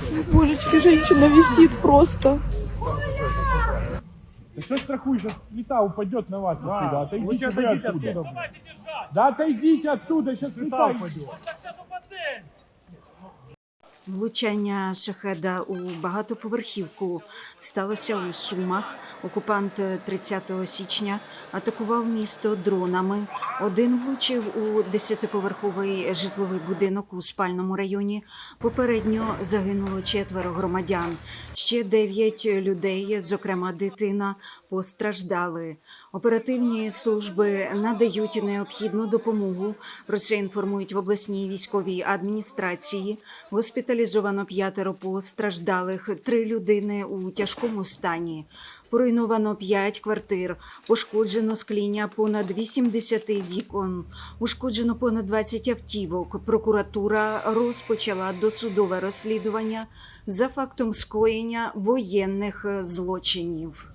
девочки, женщина висит просто. Да что страхуешь, сейчас плита упадет на вас оттуда. Отойдите вы отойдите оттуда. оттуда. Да отойдите оттуда, сейчас плита упадет. Влучання шахеда у багатоповерхівку сталося у Сумах. Окупант 30 січня атакував місто дронами. Один влучив у десятиповерховий житловий будинок у спальному районі. Попередньо загинуло четверо громадян. Ще дев'ять людей, зокрема дитина, постраждали. Оперативні служби надають необхідну допомогу. Про це інформують в обласній військовій адміністрації. Госпіталізовано п'ятеро постраждалих, три людини у тяжкому стані. Поруйновано п'ять квартир, пошкоджено скління понад 80 вікон, ушкоджено понад 20 автівок. Прокуратура розпочала досудове розслідування за фактом скоєння воєнних злочинів.